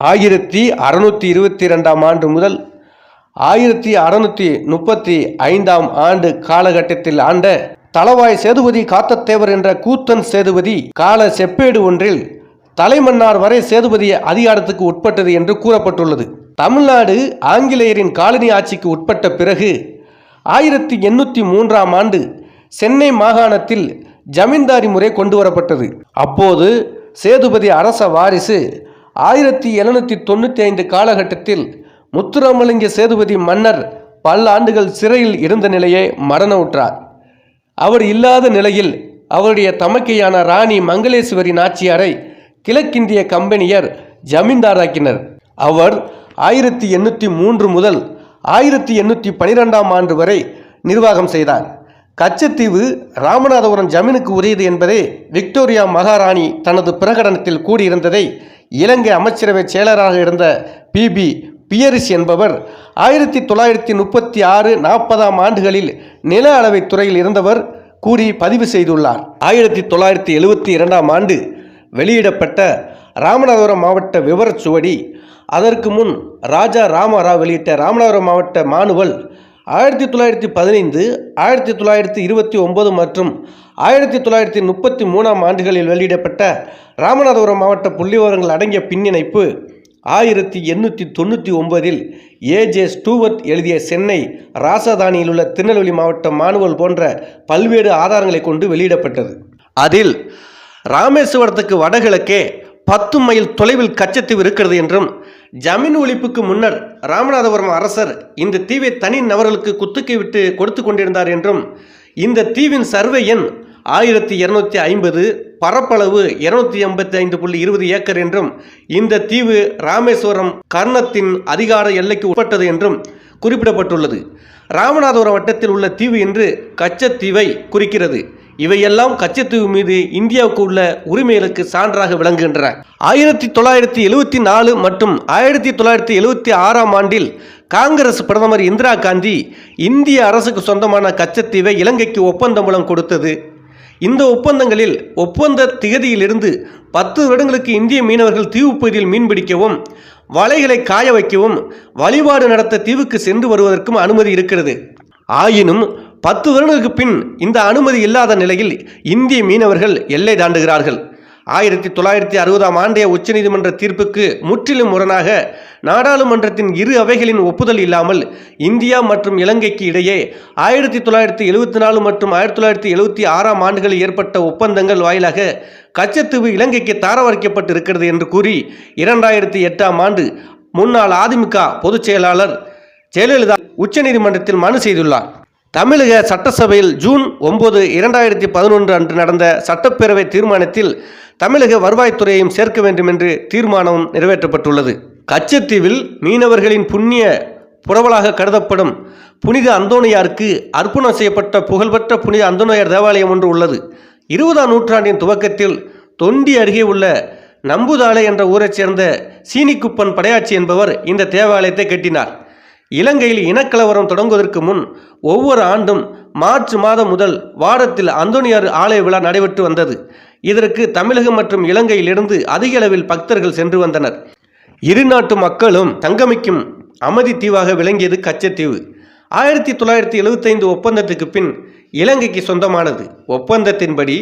ஆயிரத்தி அறுநூற்றி இருபத்தி ரெண்டாம் ஆண்டு முதல் ஆயிரத்தி அறுநூற்றி முப்பத்தி ஐந்தாம் ஆண்டு காலகட்டத்தில் ஆண்ட தளவாய் சேதுபதி காத்தத்தேவர் என்ற கூத்தன் சேதுபதி கால செப்பேடு ஒன்றில் தலைமன்னார் வரை சேதுபதி அதிகாரத்துக்கு உட்பட்டது என்று கூறப்பட்டுள்ளது. தமிழ்நாடு ஆங்கிலேயரின் காலனி ஆட்சிக்கு உட்பட்ட பிறகு ஆயிரத்தி எண்ணூற்றி மூன்றாம் ஆண்டு சென்னை மாகாணத்தில் ஜமீன்தாரி முறை கொண்டு வரப்பட்டது. அப்போது சேதுபதி அரச வாரிசு ஆயிரத்தி எழுநூற்றி தொண்ணூற்றி ஐந்து காலகட்டத்தில் முத்துராமலிங்க சேதுபதி மன்னர் பல ஆண்டுகள் சிறையில் இருந்த நிலையே மரணவுற்றார். அவர் இல்லாத நிலையில் அவருடைய தமக்கையான ராணி மங்களேஸ்வரி நாச்சியாரை கிழக்கிந்திய கம்பெனியர் ஜமீன்தாராக்கினர். அவர் ஆயிரத்தி எண்ணூற்றி மூன்று முதல் ஆயிரத்தி எண்ணூற்றி பனிரெண்டாம் ஆண்டு வரை நிர்வாகம் செய்தார். கச்சத்தீவு ராமநாதபுரம் ஜமீனுக்கு உரியது என்பதே விக்டோரியா மகாராணி தனது பிரகடனத்தில் கூறியிருந்ததை இலங்கை அமைச்சரவை செயலராக இருந்த பிபி பியரிஸ் என்பவர் ஆயிரத்தி தொள்ளாயிரத்தி முப்பத்தி ஆறு நாற்பதாம் ஆண்டுகளில் நில அளவை துறையில் இருந்தவர் கூறி பதிவு செய்துள்ளார். ஆயிரத்தி தொள்ளாயிரத்தி எழுபத்தி இரண்டாம் ஆண்டு வெளியிடப்பட்ட ராமநாதபுரம் மாவட்ட விவரச்சுவடி அதற்கு முன் ராஜா ராமராவ் வெளியிட்ட ராமநாதபுரம் மாவட்ட மானுவல் ஆயிரத்தி தொள்ளாயிரத்தி பதினைந்து ஆயிரத்தி தொள்ளாயிரத்தி இருபத்தி ஒன்பது மற்றும் ஆயிரத்தி தொள்ளாயிரத்தி முப்பத்தி மூணாம் ஆண்டுகளில் வெளியிடப்பட்ட ராமநாதபுரம் மாவட்ட புள்ளிவரங்கள் அடங்கிய பின்னிணைப்பு ஆயிரத்தி எண்ணூற்றி தொண்ணூற்றி ஒன்பதில் ஏஜே ஸ்டூவர்ட் எழுதிய சென்னை ராசதானியில் உள்ள திருநெல்வேலி மாவட்ட மானுவல் போன்ற பல்வேறு ஆதாரங்களை கொண்டு வெளியிடப்பட்டது. அதில் ராமேஸ்வரத்துக்கு வடகிழக்கே பத்து மைல் தொலைவில் கச்சத்தீவு இருக்கிறது என்றும் ஜமீன் ஒழிப்புக்கு முன்னர் ராமநாதபுரம் அரசர் இந்த தீவை தனி நபர்களுக்கு குத்துக்கை விட்டு கொடுத்து கொண்டிருந்தார் என்றும் இந்த தீவின் சர்வே எண் ஆயிரத்தி இருநூத்தி ஐம்பது பரப்பளவு இருநூத்தி எண்பத்தி ஐந்து புள்ளி இருபது ஏக்கர் என்றும் இந்த தீவு ராமேஸ்வரம் கர்ணத்தின் அதிகார எல்லைக்கு உட்பட்டது என்றும் குறிப்பிடப்பட்டுள்ளது. ராமநாதபுரம் வட்டத்தில் உள்ள தீவு என்று கச்சத்தீவை குறிக்கிறது. இவையெல்லாம் கச்சத்தீவு மீது இந்தியாவுக்கு உள்ள உரிமைகளுக்கு சான்றாக விளங்குகின்றன. ஆயிரத்தி தொள்ளாயிரத்தி எழுவத்தி நாலு மற்றும் ஆயிரத்தி தொள்ளாயிரத்தி எழுவத்தி ஆறாம் ஆண்டில் காங்கிரஸ் பிரதமர் இந்திரா காந்தி இந்திய அரசுக்கு சொந்தமான கச்சத்தீவை இலங்கைக்கு ஒப்பந்தம் மூலம் கொடுத்தது. இந்த ஒப்பந்தங்களில் ஒப்பந்த திகதியிலிருந்து பத்து வருடங்களுக்கு இந்திய மீனவர்கள் தீவு பகுதியில் மீன்பிடிக்கவும் வலைகளை காய வைக்கவும் வழிபாடு நடத்த தீவுக்கு சென்று வருவதற்கும் அனுமதி இருக்கிறது. ஆயினும் பத்து வருடங்களுக்கு பின் இந்த அனுமதி இல்லாத நிலையில் இந்திய மீனவர்கள் எல்லை தாண்டுகிறார்கள். ஆயிரத்தி தொள்ளாயிரத்தி அறுபதாம் ஆண்டைய உச்சநீதிமன்ற தீர்ப்புக்கு முற்றிலும் முரணாக நாடாளுமன்றத்தின் இரு அவைகளின் ஒப்புதல் இல்லாமல் இந்தியா மற்றும் இலங்கைக்கு இடையே ஆயிரத்தி தொள்ளாயிரத்தி எழுபத்தி நாலு மற்றும் ஆயிரத்தி தொள்ளாயிரத்தி எழுபத்தி ஆறாம் ஆண்டுகளில் ஏற்பட்ட ஒப்பந்தங்கள் வாயிலாக கச்சத்தீவு இலங்கைக்கு தாரவரைக்கப்பட்டு இருக்கிறது என்று கூறி இரண்டாயிரத்தி எட்டாம் ஆண்டு முன்னாள் அதிமுக பொதுச் செயலாளர் ஜெயலலிதா உச்சநீதிமன்றத்தில் மனு செய்துள்ளார். தமிழக சட்டசபையில் ஜூன் ஒன்பது இரண்டாயிரத்தி பதினொன்று அன்று நடந்த சட்டப்பேரவை தீர்மானத்தில் தமிழக வருவாய்த்துறையையும் சேர்க்க வேண்டும் என்று தீர்மானம் நிறைவேற்றப்பட்டுள்ளது. கச்சத்தீவில் மீனவர்களின் புண்ணிய புரவலாக கருதப்படும் புனித அந்தோணியாருக்கு அர்ப்பணம் செய்யப்பட்ட புகழ்பெற்ற புனித அந்தோணியார் தேவாலயம் ஒன்று உள்ளது. இருபதாம் நூற்றாண்டின் துவக்கத்தில் தொண்டி அருகே உள்ள நம்புதாலை என்ற ஊரைச் சேர்ந்த சீனிக்குப்பன் படையாட்சி என்பவர் இந்த தேவாலயத்தை கட்டினார். இலங்கையில் இனக்கலவரம் தொடங்குவதற்கு முன் ஒவ்வொரு ஆண்டும் மார்ச் மாதம் முதல் வாரத்தில் அந்தோனியார் ஆலய விழா நடைபெற்று வந்தது. இதற்கு தமிழகம் மற்றும் இலங்கையிலிருந்து அதிக அளவில் பக்தர்கள் சென்று வந்தனர். இரு நாட்டு மக்களும் தங்கமிக்கும் அமைதி தீவாக விளங்கியது கச்சத்தீவு. ஆயிரத்தி தொள்ளாயிரத்தி எழுபத்தைந்து ஒப்பந்தத்துக்கு பின் இலங்கைக்கு சொந்தமானது. ஒப்பந்தத்தின்படி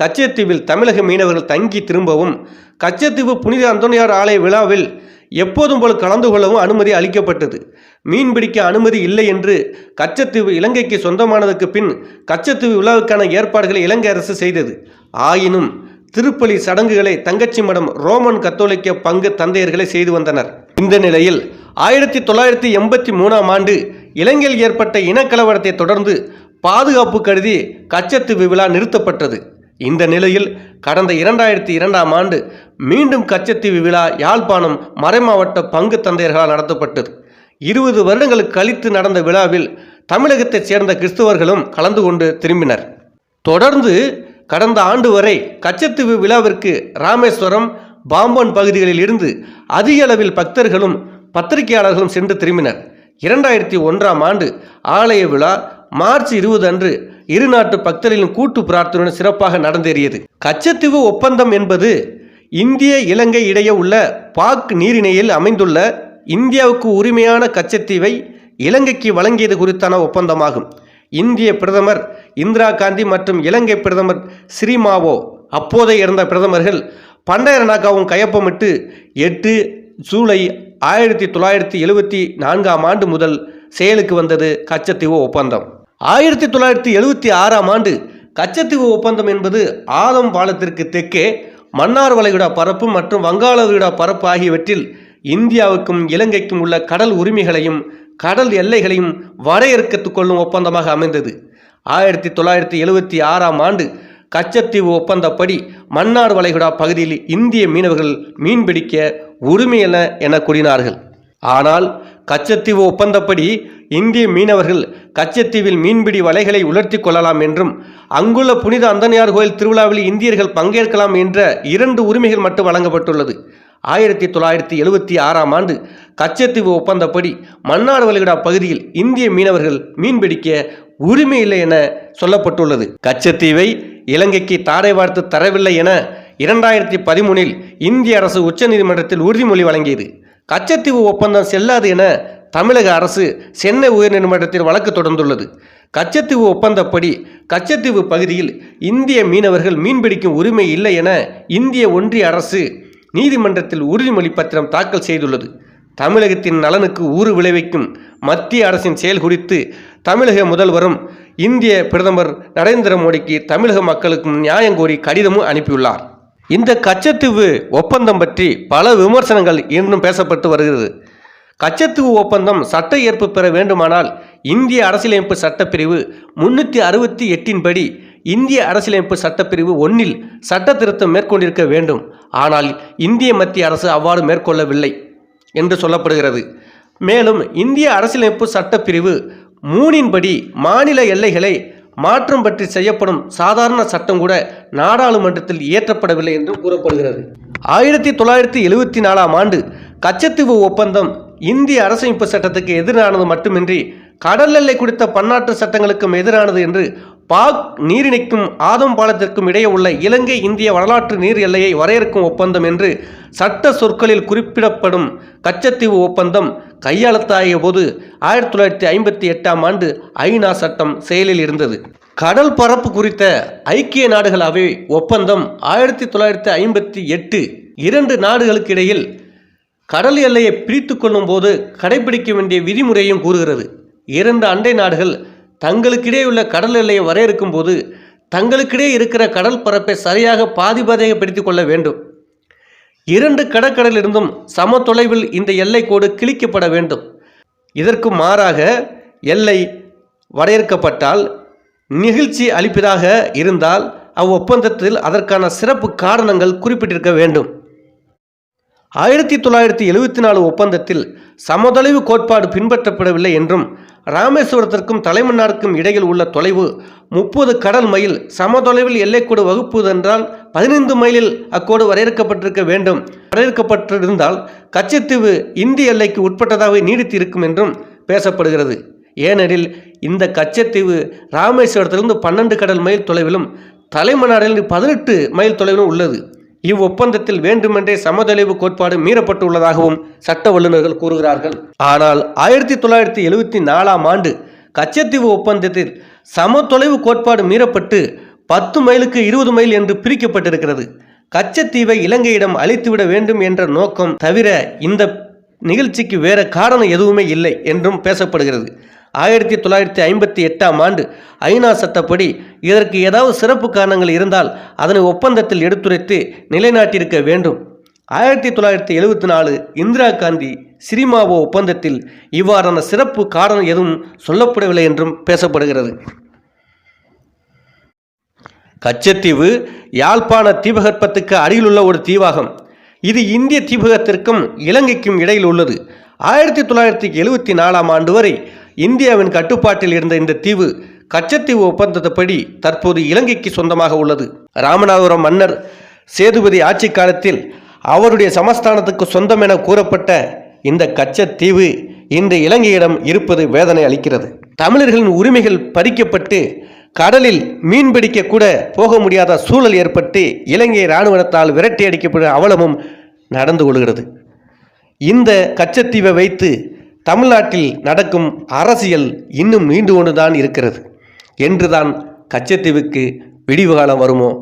கச்சத்தீவில் தமிழக மீனவர்கள் தங்கி திரும்பவும் கச்சத்தீவு புனித அந்தோனியார் ஆலய விழாவில் எப்போதும் போல் கலந்து கொள்ளவும் அனுமதி அளிக்கப்பட்டது. மீன்பிடிக்க அனுமதி இல்லை என்று கச்சத்தீவு இலங்கைக்கு சொந்தமானதுக்கு பின் கச்சத்தீவு விழாவுக்கான ஏற்பாடுகளை இலங்கை அரசு செய்தது. ஆயினும் திருப்பலி சடங்குகளை தங்கச்சி மடம் ரோமன் கத்தோலிக்க பங்கு தந்தையர்களை செய்து வந்தனர். இந்த நிலையில் ஆயிரத்தி தொள்ளாயிரத்தி எண்பத்தி மூணாம் ஆண்டு இலங்கையில் ஏற்பட்ட இனக்கலவரத்தை தொடர்ந்து பாதுகாப்பு கருதி கச்சத்தீவு விழா நிறுத்தப்பட்டது. இந்த நிலையில் கடந்த இரண்டாயிரத்தி இரண்டாம் ஆண்டு மீண்டும் கச்சத்தீவு விழா யாழ்ப்பாணம் மறைமாவட்ட பங்கு தந்தையர்களால் நடத்தப்பட்டது. இருபது வருடங்களுக்கு கழித்து நடந்த விழாவில் தமிழகத்தைச் சேர்ந்த கிறிஸ்தவர்களும் கலந்து கொண்டு திரும்பினர். தொடர்ந்து கடந்த ஆண்டு வரை கச்சத்தீவு விழாவிற்கு ராமேஸ்வரம் பாம்பன் பகுதிகளில் இருந்து அதிக அளவில் பக்தர்களும் பத்திரிகையாளர்களும் சென்று திரும்பினர். இரண்டாயிரத்தி ஒன்றாம் ஆண்டு ஆலய விழா மார்ச் இருபது அன்று இரு நாட்டு பக்தர்களின் கூட்டு பிரார்த்தனையுடன் சிறப்பாக நடந்தேறியது. கச்சத்தீவு ஒப்பந்தம் என்பது இந்திய இலங்கை இடையே உள்ள பாக் நீரிணையில் அமைந்துள்ள இந்தியாவுக்கு உரிமையான கச்சத்தீவை இலங்கைக்கு வழங்கியது குறித்தான ஒப்பந்தமாகும். இந்திய பிரதமர் இந்திரா காந்தி மற்றும் இலங்கை பிரதமர் ஸ்ரீமாவோ அப்போதே இருந்த பிரதமர்கள் பண்டயரனாக்காவும் கையொப்பமிட்டு எட்டு ஜூலை ஆயிரத்தி தொள்ளாயிரத்தி எழுபத்தி நான்காம் ஆண்டு முதல் செயலுக்கு வந்தது கச்சத்தீவு ஒப்பந்தம். ஆயிரத்தி தொள்ளாயிரத்தி எழுபத்தி ஆறாம் ஆண்டு கச்சத்தீவு ஒப்பந்தம் என்பது ஆதம் பாலத்திற்கு தெற்கே மன்னார் வளைகுடா பரப்பு மற்றும் வங்காள விரிகுடா பரப்பு ஆகியவற்றில் இந்தியாவுக்கும் இலங்கைக்கும் உள்ள கடல் உரிமைகளையும் கடல் எல்லைகளையும் வரையறுக்கத்துக் கொள்ளும் ஒப்பந்தமாக அமைந்தது. ஆயிரத்தி தொள்ளாயிரத்தி எழுபத்தி ஆறாம் ஆண்டு கச்சத்தீவு ஒப்பந்தப்படி மன்னார் வளைகுடா பகுதியில் இந்திய மீனவர்கள் மீன்பிடிக்க உரிமையென என கூறினார்கள். ஆனால் கச்சத்தீவு ஒப்பந்தப்படி இந்திய மீனவர்கள் கச்சத்தீவில் மீன்பிடி வலைகளை உலர்த்தி கொள்ளலாம் என்றும் அங்குள்ள புனித அந்தனியார் கோயில் திருவிழாவில் இந்தியர்கள் பங்கேற்கலாம் என்ற இரண்டு உரிமைகள் மட்டும் வழங்கப்பட்டுள்ளது. ஆயிரத்தி தொள்ளாயிரத்தி எழுபத்தி ஆறாம் ஆண்டு கச்சத்தீவு ஒப்பந்தப்படி மன்னார் வளைகுடா பகுதியில் இந்திய மீனவர்கள் மீன்பிடிக்க உரிமை இல்லை என சொல்லப்பட்டுள்ளது. கச்சத்தீவை இலங்கைக்கு தாரை வார்த்து தரவில்லை என இரண்டாயிரத்தி பதிமூனில் இந்திய அரசு உச்சநீதிமன்றத்தில் உறுதிமொழி வழங்கியது. கச்சத்தீவு ஒப்பந்தம் செல்லாது என தமிழக அரசு சென்னை உயர்நீதிமன்றத்தில் வழக்கு தொடர்ந்துள்ளது. கச்சத்தீவு ஒப்பந்தப்படி கச்சத்தீவு பகுதியில் இந்திய மீனவர்கள் மீன்பிடிக்கும் உரிமை இல்லை என இந்திய ஒன்றிய அரசு நீதிமன்றத்தில் உறுதிமொழி பத்திரம் தாக்கல் செய்துள்ளது. தமிழகத்தின் நலனுக்கு ஊறு விளைவிக்கும் மத்திய அரசின் செயல் குறித்து தமிழக முதல்வரும் இந்திய பிரதமர் நரேந்திர மோடிக்கு தமிழக மக்களுக்கும் நியாயம் கோரி கடிதமும் அனுப்பியுள்ளார். இந்த கச்சத்தீவு ஒப்பந்தம் பற்றி பல விமர்சனங்கள் இன்னும் பேசப்பட்டு வருகிறது. கச்சத்தீவு ஒப்பந்தம் சட்ட ஏற்பு பெற வேண்டுமானால் இந்திய அரசியலமைப்பு சட்டப்பிரிவு முன்னூற்றி அறுபத்தி எட்டின் படி இந்திய அரசியலமைப்பு சட்டப்பிரிவு ஒன்றில் சட்ட திருத்தம் மேற்கொண்டிருக்க வேண்டும். ஆனால் இந்திய மத்திய அரசு அவ்வாறு மேற்கொள்ளவில்லை என்று சொல்லப்படுகிறது. மேலும் இந்திய அரசியலமைப்பு சட்டப்பிரிவு மூணின்படி மாநில எல்லைகளை மாற்றம் பற்றி செய்யப்படும் சாதாரண சட்டம் கூட நாடாளுமன்றத்தில் இயற்றப்படவில்லை என்று கூறப்படுகிறது. ஆயிரத்தி தொள்ளாயிரத்தி எழுவத்தி நாலாம் ஆண்டு கச்சத்தீவு ஒப்பந்தம் இந்திய அரசமைப்பு சட்டத்துக்கு எதிரானது மட்டுமின்றி கடல் எல்லை குறித்த பன்னாட்டு சட்டங்களுக்கும் எதிரானது என்று பாக் நீரிணைக்கும் ஆதம் பாலத்திற்கும் இடையே உள்ள இலங்கை இந்திய வரலாற்று நீர் எல்லையை வரையறுக்கும் ஒப்பந்தம் என்று சட்ட சொற்களில் குறிப்பிடப்படும் கச்சத்தீவு ஒப்பந்தம் கையாளத்தாகிய போது ஆயிரத்தி தொள்ளாயிரத்தி ஐம்பத்தி எட்டாம் ஆண்டு ஐநா சட்டம் செயலில் இருந்தது. கடல் பரப்பு குறித்த ஐக்கிய நாடுகள் அவை ஒப்பந்தம் ஆயிரத்தி தொள்ளாயிரத்தி ஐம்பத்தி எட்டு இரண்டு நாடுகளுக்கு இடையில் கடல் எல்லையை பிரித்து கொள்ளும் போது கடைபிடிக்க வேண்டிய விதிமுறையும் கூறுகிறது. இரண்டு அண்டை நாடுகள் தங்களுக்கிடையே உள்ள கடல் எல்லையை வரையறுக்கும் போது தங்களுக்கிடையே இருக்கிற கடல் பரப்பை சரியாக பாதி பிரித்து கொள்ள வேண்டும். இரண்டு கடற்கடலிருந்தும் சம தொலைவில் இந்த எல்லை கோடு கிழிக்கப்பட வேண்டும். இதற்கு மாறாக எல்லை வரையறுக்கப்பட்டால் நிகழ்ச்சி அளிப்பதாக இருந்தால் அவ்வொப்பந்தத்தில் அதற்கான சிறப்பு காரணங்கள் குறிப்பிட்டிருக்க வேண்டும். ஆயிரத்தி தொள்ளாயிரத்தி எழுபத்தி நாலு ஒப்பந்தத்தில் சமதொலைவு கோட்பாடு பின்பற்றப்படவில்லை என்றும் ராமேஸ்வரத்திற்கும் தலைமன்னாருக்கும் இடையில் உள்ள தொலைவு முப்பது கடல் மைல். சமதொலைவில் எல்லைக்கோடு வகுப்பதென்றால் பதினைந்து மைலில் அக்கோடு வரையறுக்கப்பட்டிருக்க வேண்டும். வரையறுக்கப்பட்டிருந்தால் கச்சத்தீவு இந்திய எல்லைக்கு உட்பட்டதாக நீடித்து இருக்கும் என்றும் பேசப்படுகிறது. ஏனெனில் இந்த கச்சத்தீவு ராமேஸ்வரத்திலிருந்து பன்னெண்டு கடல் மைல் தொலைவிலும் தலைமன்னாரிலிருந்து பதினெட்டு மைல் தொலைவிலும் உள்ளது. இவ்வொப்பந்தத்தில் வேண்டுமென்றே சமதொலைவு கோட்பாடு மீறப்பட்டுள்ளதாகவும் சட்ட வல்லுநர்கள் கூறுகிறார்கள். ஆனால் ஆயிரத்தி தொள்ளாயிரத்தி எழுபத்தி நாலாம் ஆண்டு கச்சத்தீவு ஒப்பந்தத்தில் சமதொலைவு கோட்பாடு மீறப்பட்டு பத்து மைலுக்கு இருபது மைல் என்று பிரிக்கப்பட்டிருக்கிறது. கச்சத்தீவை இலங்கையிடம் அழித்துவிட வேண்டும் என்ற நோக்கம் தவிர இந்த நிகழ்ச்சிக்கு வேற காரணம் எதுவுமே இல்லை என்றும் பேசப்படுகிறது. ஆயிரத்தி தொள்ளாயிரத்தி ஐம்பத்தி எட்டாம் ஆண்டு ஐநா சட்டப்படி இதற்கு ஏதாவது சிறப்பு காரணங்கள் இருந்தால் அதனை ஒப்பந்தத்தில் எடுத்துரைத்து நிலைநாட்டியிருக்க வேண்டும். ஆயிரத்தி தொள்ளாயிரத்தி எழுபத்தி நாலு இந்திரா காந்தி சிரிமாவோ ஒப்பந்தத்தில் இவ்வாறான சிறப்பு காரணம் எதுவும் சொல்லப்படவில்லை என்றும் பேசப்படுகிறது. கச்சத்தீவு யாழ்ப்பாண தீபகற்பத்துக்கு அருகிலுள்ள ஒரு தீவாகும். இது இந்திய தீபகத்திற்கும் இலங்கைக்கும் இடையில் உள்ளது. ஆயிரத்தி தொள்ளாயிரத்தி எழுவத்தி நாலாம் ஆண்டு வரை இந்தியாவின் கட்டுப்பாட்டில் இருந்த இந்த தீவு கச்சத்தீவு ஒப்பந்தப்படி தற்போது இலங்கைக்கு சொந்தமாக உள்ளது. ராமநாதபுரம் மன்னர் சேதுபதி ஆட்சி காலத்தில் அவருடைய சமஸ்தானத்துக்கு சொந்தம் என கூறப்பட்ட இந்த கச்சத்தீவு இன்று இலங்கையிடம் இருப்பது வேதனை அளிக்கிறது. தமிழர்களின் உரிமைகள் பறிக்கப்பட்டு கடலில் மீன்பிடிக்க கூட போக முடியாத சூழல் ஏற்பட்டு இலங்கை இராணுவத்தால் விரட்டி அடிக்கப்படும் அவலமும் நடந்து கொள்கிறது. இந்த கச்சத்தீவை வைத்து தமிழ்நாட்டில் நடக்கும் அரசியல் இன்னும் நீண்டு கொண்டுதான் இருக்கிறது. என்றுதான் கச்சத்தீவுக்கு விடிவு காலம் வருமோ?